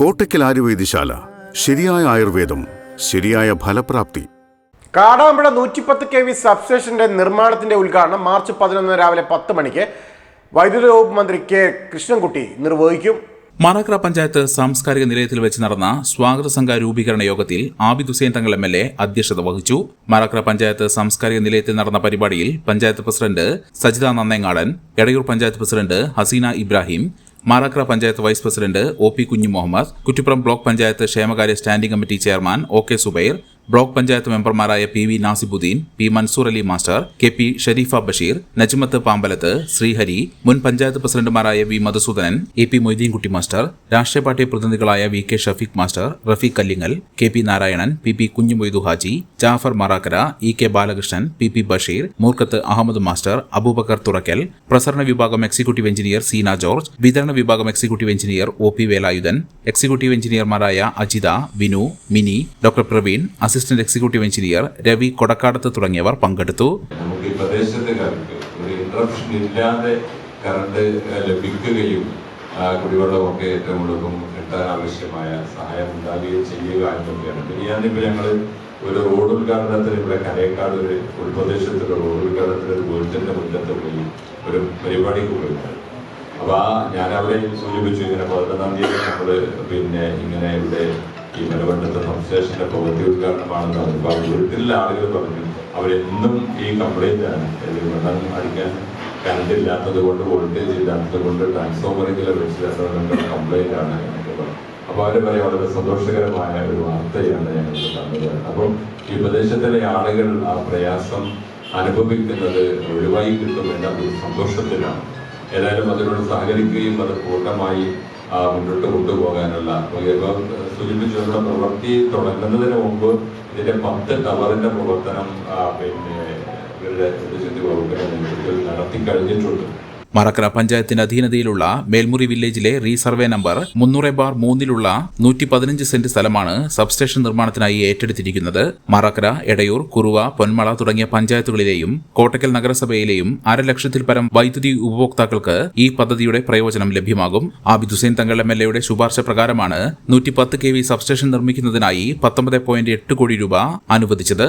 കോട്ടയ്ക്കൽ ആയുർവേദശാല ശരിയായ ആയുർവേദം ശരിയായ ഫലപ്രാപ്തി. കാടാമ്പുഴ നൂറ്റിപ്പത്ത് കെ വി സബ്സ്റ്റേഷന്റെ നിർമ്മാണത്തിന്റെ ഉദ്ഘാടനം മാർച്ച് പതിനൊന്ന് രാവിലെ പത്ത് മണിക്ക് വൈദ്യുതി വകുപ്പ് മന്ത്രി കെ കൃഷ്ണൻകുട്ടി നിർവഹിക്കും. മാറാക്കര പഞ്ചായത്ത് സാംസ്കാരിക നിലയത്തിൽ വെച്ച് നടന്ന സ്വാഗത സംഘ രൂപീകരണ യോഗത്തിൽ Abid Hussain Thangal M L A അധ്യക്ഷത വഹിച്ചു. മാറാക്കര പഞ്ചായത്ത് സാംസ്കാരിക നിലയത്തിൽ നടന്ന പരിപാടിയിൽ panchayat president Sajitha Nannengadan Edayur panchayat president Haseena Ibrahim Marakkara panchayat vice president O P Kunju Muhammad Kuttippuram block panchayat ക്ഷേമകാര്യ standing committee chairman O K Zubair block panchayat മെമ്പർമാരായ P V Nasibuddin P Mansoor Ali master K P Sharifa Basheer Najmath Pambalath Sreehari മുൻ പഞ്ചായത്ത് പ്രസിഡന്റുമാരായ V Madhusoodanan A P Moideenkutty master രാഷ്ട്രീയ party പ്രതിനിധികളായ V K Shafeeq master Rafeeq Kallingal K P Narayanan P P Kunjumoythu Haji Jafar Marakkara E K Balakrishnan P P Basheer Moorkath Ahammed master Abubakar Thurakkal പ്രസരണ വിഭാഗം executive engineer Seena George വിതരണ വിഭാഗം executive engineer O P Velayudhan executive എഞ്ചിനീയർമാരായ Ajitha Vinu Mini doctor Praveen assistant executive engineer Ravi Kodakkadath തുടങ്ങിയവർ പങ്കെടുത്തു. നമുക്ക് ഈ പ്രദേശത്തെ ഇല്ലാതെ current ലഭിക്കുകയും കുടിവെള്ളമൊക്കെ ഏറ്റവും എളുപ്പം കിട്ടാൻ ആവശ്യമായ സഹായം ഉണ്ടാവുകയും ചെയ്യുക എന്നൊക്കെയാണ്. പിന്നെ ഞാനിപ്പോൾ ഞങ്ങൾ ഒരു റോഡ് ഉദ്ഘാടനത്തിന് ഇവിടെ കരയക്കാട് ഒരു ഉൾപ്രദേശത്തുള്ള റോഡ് ഉദ്ഘാടനത്തിന് ഒരു വീട്ടിന്റെ മുറ്റത്ത് പോയി ഒരു പരിപാടിക്ക് പോയിട്ടുണ്ട് അപ്പോൾ ആ ഞാൻ അവിടെ സൂചിപ്പിച്ചു ഇങ്ങനെ പതിനൊന്നാം തീയതി നമ്മൾ പിന്നെ ഇങ്ങനെ ഇവിടെ ഈ മലബന്ധത്തെ സംശേഷന്റെ പ്രവൃത്തി ഉദ്ഘാടനമാണെന്ന് പറഞ്ഞു. അപ്പോൾ ആ വീട്ടിലെ ആളുകൾ പറഞ്ഞു അവരെന്നും ഈ കംപ്ലൈന്റ് ആണ്. അല്ലെങ്കിൽ വെള്ളം അടിക്കാൻ കറണ്ട് ഇല്ലാത്തത് കൊണ്ട് വോൾട്ടേജ് ഇല്ലാത്തത് കൊണ്ട് ട്രാൻസ്ഫോമറിലെ വെച്ചില്ലാത്തത് കംപ്ലൈന്റ് ആണ് എന്നൊക്കെ പറഞ്ഞു. അപ്പോൾ അവർ പറയും വളരെ സന്തോഷകരമായ ഒരു വാർത്തയാണ് ഞങ്ങൾക്ക് തന്നത്. അപ്പം ഈ പ്രദേശത്തിലെ ആളുകൾ ആ പ്രയാസം അനുഭവിക്കുന്നത് ഒഴിവായി കിട്ടും എന്ന ഒരു സന്തോഷത്തിലാണ്. ഏതായാലും അതിനോട് സഹകരിക്കുകയും അത് പൂർണമായി മുന്നോട്ട് കൊണ്ടുപോകാനുള്ള സൂചിപ്പിച്ചുള്ള പ്രവൃത്തി തുടങ്ങുന്നതിന് മുമ്പ് ഇതിന്റെ പത്ത് ടവറിന്റെ പ്രവർത്തനം പിന്നെ ഇവരുടെ വകുപ്പിന്റെ നടത്തി കഴിഞ്ഞിട്ടുണ്ട് മറക്കര പഞ്ചായത്തിന്റെ അധീനതയിലുള്ള മേൽമുറി വില്ലേജിലെ റീസർവേ നമ്പർ മുന്നൂറ് ബാർ മൂന്നിലുള്ള നൂറ്റി പതിനഞ്ച് സെന്റ് സ്ഥലമാണ് സബ്സ്റ്റേഷൻ നിർമ്മാണത്തിനായി ഏറ്റെടുത്തിരിക്കുന്നത്. മറക്കര എടയൂർ കുറുവ പൊന്മള തുടങ്ങിയ പഞ്ചായത്തുകളിലെയും കോട്ടക്കൽ നഗരസഭയിലെയും അരലക്ഷത്തിൽ പരം വൈദ്യുതി ഉപഭോക്താക്കൾക്ക് ഈ പദ്ധതിയുടെ പ്രയോജനം ലഭ്യമാകും. ആബിദ് ഹുസൈൻ തങ്ങൾ എം എൽ എയുടെ ശുപാർശ പ്രകാരമാണ് നൂറ്റി പത്ത് കെ വി സബ്സ്റ്റേഷൻ നിർമ്മിക്കുന്നതിനായി പത്തൊമ്പത് പോയിന്റ് എട്ട് കോടി രൂപ അനുവദിച്ചത്.